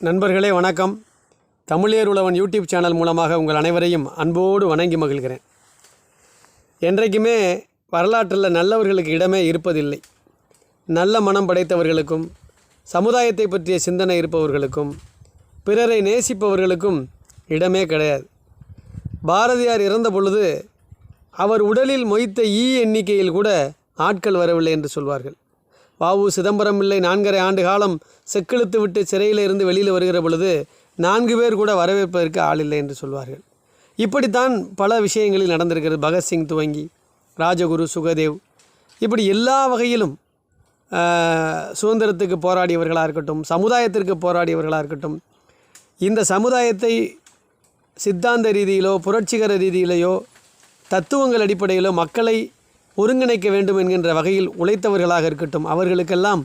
நண்பர்களே வணக்கம். தமிழேர் உழவன் YouTube channel மூலமாக உங்கள் அனைவரையும் அன்போடு வணங்கி மகிழ்கிறேன். என்றைக்குமே வரலாற்றில் நல்லவர்களுக்கு இடமே இருப்பதில்லை. நல்ல மனம் படைத்தவர்களுக்கும் சமுதாயத்தை பற்றிய சிந்தனை இருப்பவர்களுக்கும் பிறரை நேசிப்பவர்களுக்கும் இடமே கிடையாது. பாரதியார் இறந்த பொழுது அவர் உடலில் மொய்த்த ஈ எண்ணிக்கையில் கூட ஆட்கள் வரவில்லை என்று சொல்வார்கள். வாவு சிதம்பரம் பிள்ளை நான்கரை ஆண்டு காலம் செக்கிழுத்து விட்டு சிறையில் இருந்து வெளியில் வருகிற பொழுது நான்கு பேர் கூட வரவேற்பதற்கு ஆள் இல்லை என்று சொல்வார்கள். இப்படித்தான் பல விஷயங்களில் நடந்திருக்கிறது. பகத்சிங் துவங்கி ராஜகுரு சுகதேவ். இப்படி எல்லா வகையிலும் சுதந்திரத்துக்கு போராடியவர்களாக இருக்கட்டும் சமுதாயத்திற்கு போராடியவர்களாக இருக்கட்டும் இந்த சமுதாயத்தை சித்தாந்த ரீதியிலோ புரட்சிகர ரீதியிலேயோ தத்துவங்கள் அடிப்படையிலோ மக்களை ஒருங்கிணைக்க வேண்டும் என்கின்ற வகையில் உழைத்தவர்களாக இருக்கட்டும் அவர்களுக்கெல்லாம்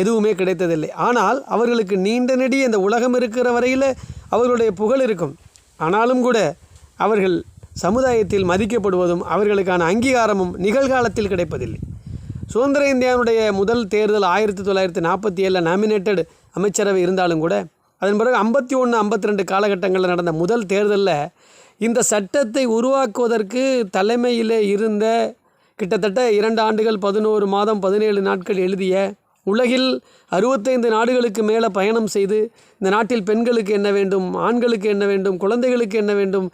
எதுவுமே கிடைத்ததில்லை. ஆனால் அவர்களுக்கு நீண்ட நெடிய இந்த உலகம் இருக்கிற வரையில் அவர்களுடைய புகழ் இருக்கும். ஆனாலும் கூட அவர்கள் சமுதாயத்தில் மதிக்கப்படுவதும் அவர்களுக்கான அங்கீகாரமும் நிகழ்காலத்தில் கிடைப்பதில்லை. சுதந்திர இந்தியாவுடைய முதல் தேர்தல் ஆயிரத்தி தொள்ளாயிரத்தி நாற்பத்தி ஏழில் நாமினேட்டட் அமைச்சரவை இருந்தாலும் கூட அதன் பிறகு ஐம்பத்தி ஒன்று ஐம்பத்தி ரெண்டு காலகட்டங்களில் நடந்த முதல் தேர்தலில் இந்த சட்டத்தை உருவாக்குவதற்கு தலைமையில் இருந்த கிட்டத்தட்ட இரண்டு ஆண்டுகள் பதினோரு மாதம் பதினேழு நாட்கள் எழுதிய உலகில் அறுபத்தைந்து நாடுகளுக்கு மேலே பயணம் செய்து இந்த நாட்டில் பெண்களுக்கு என்ன வேண்டும் ஆண்களுக்கு என்ன வேண்டும் குழந்தைகளுக்கு என்ன வேண்டும்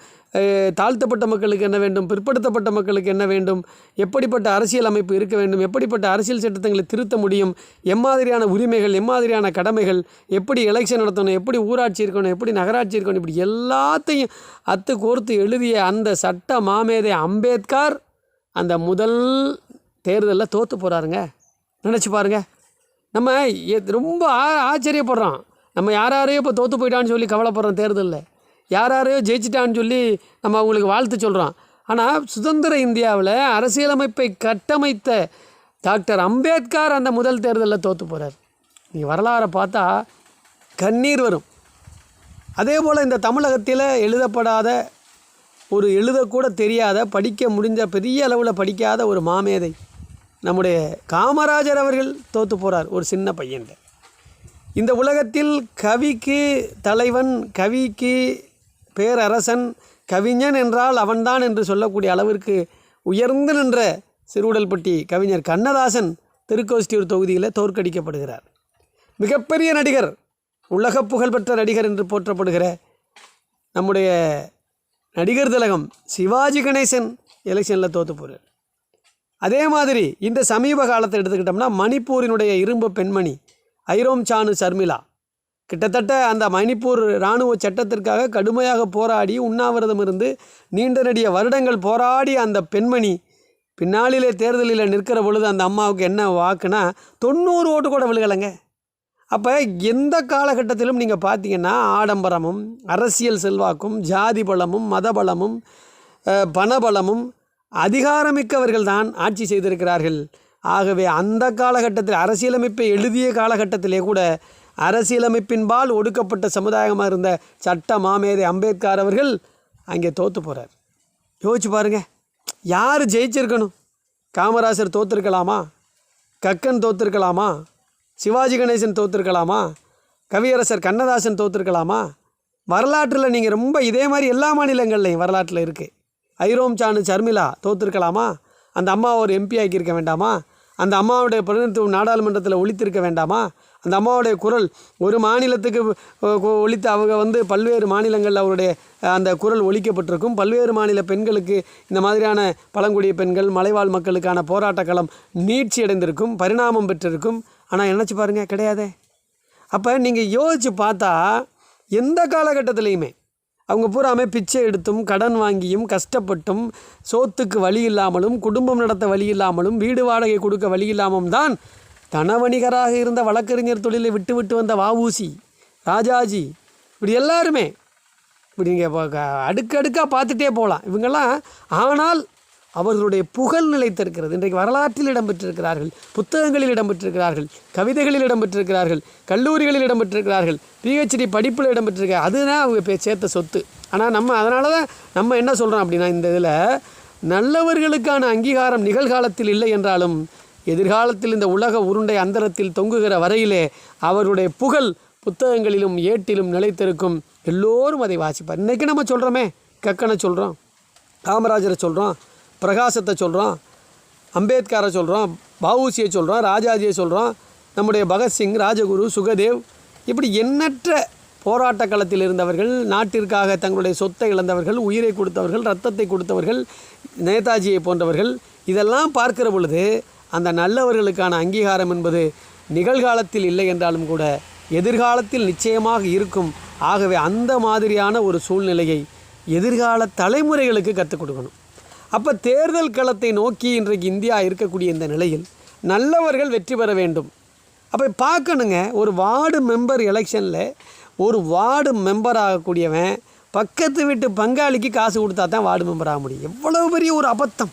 தாழ்த்தப்பட்ட மக்களுக்கு என்ன வேண்டும் பிற்படுத்தப்பட்ட மக்களுக்கு என்ன வேண்டும் எப்படிப்பட்ட அரசியல் அமைப்பு இருக்க வேண்டும் எப்படிப்பட்ட அரசியல் சட்டங்களை திருத்த முடியும் எம்மாதிரியான உரிமைகள் எம்மாதிரியான கடமைகள் எப்படி எலெக்ஷன் நடத்தணும் எப்படி ஊராட்சி இருக்கணும் எப்படி நகராட்சி இருக்கணும் இப்படி எல்லாத்தையும் அத்து கோர்த்து எழுதிய அந்த சட்ட மாமேதை அம்பேத்கர் அந்த முதல் தேர்தலில் தோற்று போகிறாருங்க நினச்சி பாருங்க. நம்ம ரொம்ப ஆ- ஆச்சரியப்படுறோம். நம்ம யாராரையோ யாரையோ இப்போ தோற்று போயிட்டான்னு சொல்லி கவலைப்படுறோம் தேர்தலில். யார் யாரையோ ஜெயிச்சிட்டான்னு சொல்லி நம்ம அவங்களுக்கு வாழ்த்து சொல்கிறோம் ஆனால் சுதந்திர இந்தியாவில் அரசியலமைப்பை கட்டமைத்த டாக்டர் அம்பேத்கர் அந்த முதல் தேர்தலில் தோற்று போகிறார் நீங்கள் வரலாறை பார்த்தா கண்ணீர் வரும். அதே போல் இந்த தமிழகத்தில் எழுதப்படாத ஒரு எழுதக்கூட தெரியாத படிக்க முடிஞ்ச பெரிய அளவில் படிக்காத ஒரு மாமேதை. நம்முடைய காமராஜர் அவர்கள் தோற்று போகிறார் ஒரு சின்ன பையன் இந்த உலகத்தில் கவிக்கு தலைவன் கவிக்கு பேரரசன் கவிஞன் என்றால் அவன்தான் என்று சொல்லக்கூடிய அளவிற்கு உயர்ந்து நின்ற சிறுவுடல்பட்டி கவிஞர் கண்ணதாசன் திருக்கோஷ்டியூர் தொகுதியில் தோற்கடிக்கப்படுகிறார். மிகப்பெரிய நடிகர் உலக புகழ்பெற்ற நடிகர் என்று போற்றப்படுகிற நம்முடைய நடிகர் திலகம் சிவாஜி கணேசன் எலெக்ஷனில் தோற்று போகிறார் அதே மாதிரி இந்த சமீப காலத்தை எடுத்துக்கிட்டோம்னா மணிப்பூரினுடைய இரும்பு பெண்மணி ஐரோம் சானு சர்மிளா கிட்டத்தட்ட அந்த மணிப்பூர் இராணுவ சட்டத்திற்காக கடுமையாக போராடி உண்ணாவிரதம் இருந்து நீண்ட நெடிய வருடங்கள் போராடி அந்த பெண்மணி பின்னாளிலே தேர்தலில் நிற்கிற பொழுது அந்த அம்மாவுக்கு என்ன வாக்குனா தொண்ணூறு ஓட்டு கூட விழுகலைங்க. அப்போ எந்த காலகட்டத்திலும் நீங்கள் பார்த்தீங்கன்னா ஆடம்பரமும் அரசியல் செல்வாக்கும் ஜாதி பலமும் மத பலமும் பணபலமும் அதிகாரமிக்கவர்கள் தான் ஆட்சி செய்திருக்கிறார்கள். ஆகவே அந்த காலகட்டத்தில் அரசியலமைப்பை எழுதிய காலகட்டத்திலே கூட அரசியலமைப்பின்பால் ஒடுக்கப்பட்ட சமுதாயமாக இருந்த சட்ட மாமேதை அம்பேத்கர் அவர்கள் அங்கே தோற்று போகிறார் யோசிச்சு பாருங்கள் யார் ஜெயிச்சிருக்கணும்? காமராசர் தோற்றுருக்கலாமா கக்கன் தோற்றுருக்கலாமா சிவாஜி கணேசன் தோற்றுருக்கலாமா கவியரசர் கண்ணதாசன் தோற்றுருக்கலாமா வரலாற்றில் நீங்கள் ரொம்ப இதே மாதிரி எல்லா மாநிலங்கள்லையும் வரலாற்றில் இருக்குது ஐரோம் சானு சர்மிளா தோற்றுருக்கலாமா அந்த அம்மாவை ஒரு எம்பி ஆக்கியிருக்க வேண்டாமா? அந்த அம்மாவுடைய பிரதிநிதித்துவம் நாடாளுமன்றத்தில் ஒழித்திருக்க வேண்டாமா? அந்த அம்மாவுடைய குரல் ஒரு மாநிலத்துக்கு ஒழித்து அவங்க வந்து பல்வேறு மாநிலங்களில் அவருடைய அந்த குரல் ஒழிக்கப்பட்டிருக்கும். பல்வேறு மாநில பெண்களுக்கு இந்த மாதிரியான பழங்குடிய பெண்கள் மலைவாழ் மக்களுக்கான போராட்ட களம் நீட்சி அடைந்திருக்கும் பரிணாமம் பெற்றிருக்கும். ஆனால் நினச்சி பாருங்கள் கிடையாதே. அப்போ நீங்கள் யோசித்து பார்த்தா எந்த காலகட்டத்திலையுமே அவங்க பூராமே பிச்சை எடுத்தும் கடன் வாங்கியும் கஷ்டப்பட்டும் சோத்துக்கு வழி இல்லாமலும் குடும்பம் நடத்த வழி இல்லாமலும் வீடு வாடகை கொடுக்க வழி இல்லாமல் தான் தனவணிகராக இருந்த வழக்கறிஞர் தொழிலை விட்டு விட்டு வந்த வாவூசி ராஜாஜி இப்படி எல்லாருமே இப்படி நீங்கள் அடுக்கடுக்காக பார்த்துட்டே போகலாம். இவங்கெல்லாம் ஆனால் அவர்களுடைய புகழ் நிலைத்திருக்கிறது. இன்றைக்கு வரலாற்றில் இடம்பெற்றிருக்கிறார்கள். புத்தகங்களில் இடம்பெற்றிருக்கிறார்கள். கவிதைகளில் இடம்பெற்றிருக்கிறார்கள். கல்லூரிகளில் இடம்பெற்றிருக்கிறார்கள். பிஹெச்டி படிப்பில் இடம்பெற்றிருக்க அதுதான் அவங்க சேர்த்த சொத்து. ஆனால் நம்ம அதனால தான் நம்ம என்ன சொல்கிறோம் அப்படின்னா இந்த இதில் நல்லவர்களுக்கான அங்கீகாரம் நிகழ்காலத்தில் இல்லை என்றாலும் எதிர்காலத்தில் இந்த உலக உருண்டை அந்தரத்தில் தொங்குகிற வரையிலே அவருடைய புகழ் புத்தகங்களிலும் ஏட்டிலும் நிலைத்திருக்கும். எல்லோரும் அதை வாசிப்பார். இன்றைக்கி நம்ம சொல்கிறோமே கக்கனை சொல்கிறோம் காமராஜரை சொல்கிறோம் பிரகாசத்தை சொல்கிறோம் அம்பேத்கரை சொல்கிறோம் பாவூசியை சொல்கிறோம் ராஜாஜியை சொல்கிறோம் நம்முடைய பகத்சிங் ராஜகுரு சுகதேவ் இப்படி எண்ணற்ற போராட்ட களத்தில் இருந்தவர்கள் நாட்டிற்காக தங்களுடைய சொத்தை இழந்தவர்கள் உயிரை கொடுத்தவர்கள் ரத்தத்தை கொடுத்தவர்கள் நேதாஜியை போன்றவர்கள் இதெல்லாம் பார்க்கிற பொழுது அந்த நல்லவர்களுக்கான அங்கீகாரம் என்பது நிகழ்காலத்தில் இல்லை என்றாலும் கூட எதிர்காலத்தில் நிச்சயமாக இருக்கும். ஆகவே அந்த மாதிரியான ஒரு சூழ்நிலையை எதிர்கால தலைமுறைகளுக்கு கற்றுக் கொடுக்கணும். அப்போ தேர்தல் களத்தை நோக்கி இன்றைக்கு இந்தியா இருக்கக்கூடிய இந்த நிலையில் நல்லவர்கள் வெற்றி பெற வேண்டும். அப்போ பார்க்கணுங்க ஒரு வார்டு மெம்பர் எலெக்ஷனில் ஒரு வார்டு மெம்பர் ஆகக்கூடியவன் பக்கத்து வீட்டு பங்காளிக்கு காசு கொடுத்தா தான் வார்டு மெம்பர் ஆக முடியும். எவ்வளவு பெரிய ஒரு அபத்தம்.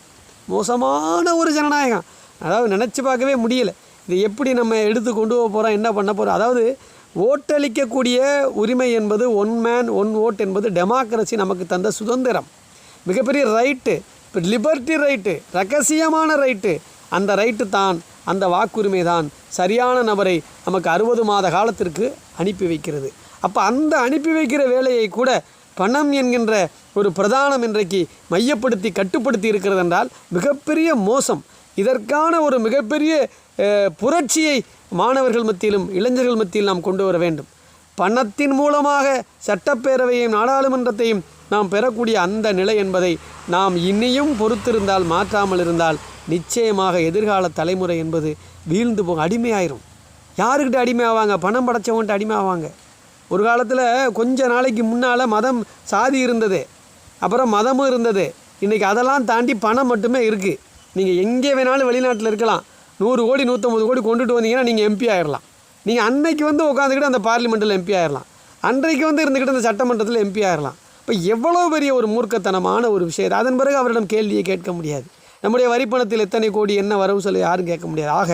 மோசமான ஒரு ஜனநாயகம். அதாவது நினச்சி பார்க்கவே முடியல. இதை எப்படி நம்ம எடுத்து கொண்டு போக போகிறோம் என்ன பண்ண போகிறோம் அதாவது ஓட்டளிக்கக்கூடிய உரிமை என்பது ஒன் மேன் ஒன் ஓட் என்பது டெமோக்ரஸி நமக்கு தந்த சுதந்திரம். மிகப்பெரிய ரைட்டு லிபர்ட்டி ரைட்டு ரகசியமான ரைட்டு. அந்த ரைட்டு தான் அந்த வாக்குரிமை தான் சரியான நபரை நமக்கு அறுபது மாத காலத்திற்கு அனுப்பி வைக்கிறது. அப்போ அந்த அனுப்பி வைக்கிற வேலையை கூட பணம் என்கின்ற ஒரு பிரதானம் இன்றைக்கு மையப்படுத்தி கட்டுப்படுத்தி இருக்கிறது என்றால் மிகப்பெரிய மோசம். இதற்கான ஒரு மிகப்பெரிய புரட்சியை மாணவர்கள் மத்தியிலும் இளைஞர்கள் மத்தியில் நாம் கொண்டு வர வேண்டும். பணத்தின் மூலமாக சட்டப்பேரவையையும் நாடாளுமன்றத்தையும் நாம் பெறக்கூடிய அந்த நிலை என்பதை நாம் இனியும் பொறுத்திருந்தால் மாற்றாமல் இருந்தால் நிச்சயமாக எதிர்கால தலைமுறை என்பது வீழ்ந்து போகும் அடிமையாயிரும். யாருக்கிட்ட அடிமை ஆவாங்க பணம் படைச்சவன்ட்டு அடிமை ஆவாங்க ஒரு காலத்தில் கொஞ்ச நாளைக்கு முன்னால் மதம் சாதி இருந்தது. அப்புறம் மதமும் இருந்தது. இன்றைக்கி அதெல்லாம் தாண்டி பணம் மட்டுமே இருக்குது நீங்கள் எங்கே வேணாலும் வெளிநாட்டில் இருக்கலாம். நூறு கோடி நூற்றம்பது கோடி கொண்டுட்டு வந்தீங்கன்னா நீங்கள் எம்பி ஆயிடலாம் நீங்கள் அன்னைக்கு வந்து உட்காந்துக்கிட்டு அந்த பார்லிமெண்ட்டில் எம்பி ஆயிடலாம் அன்றைக்கு வந்து இருந்துக்கிட்டு அந்த சட்டமன்றத்தில் எம்பி ஆயிடலாம் இப்போ எவ்வளோ பெரிய ஒரு மூர்க்கத்தனமான ஒரு விஷயம் அதன் பிறகு அவரிடம் கேள்வியை கேட்க முடியாது. நம்முடைய வரிப்பணத்தில் எத்தனை கோடி என்ன வரவு செலவு யாரும் கேட்க முடியாது. ஆக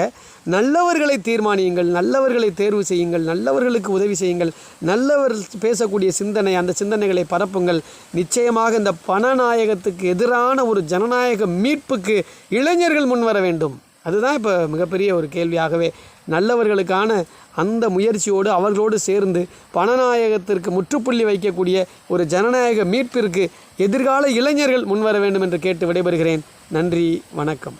நல்லவர்களை தீர்மானியுங்கள் நல்லவர்களை தேர்வு செய்யுங்கள் நல்லவர்களுக்கு உதவி செய்யுங்கள் நல்லவர் பேசக்கூடிய சிந்தனை அந்த சிந்தனைகளை பரப்புங்கள். நிச்சயமாக இந்த பணநாயகத்துக்கு எதிரான ஒரு ஜனநாயக மீட்புக்கு இளைஞர்கள் முன்வர வேண்டும். அதுதான் இப்போ மிகப்பெரிய ஒரு கேள்வியாகவே நல்லவர்களுக்கான அந்த முயற்சியோடு அவர்களோடு சேர்ந்து பணநாயகத்திற்கு முற்றுப்புள்ளி வைக்கக்கூடிய ஒரு ஜனநாயக மீட்பிற்கு எதிர்கால இளைஞர்கள் முன்வர வேண்டும் என்று கேட்டு விடைபெறுகிறேன். நன்றி வணக்கம்.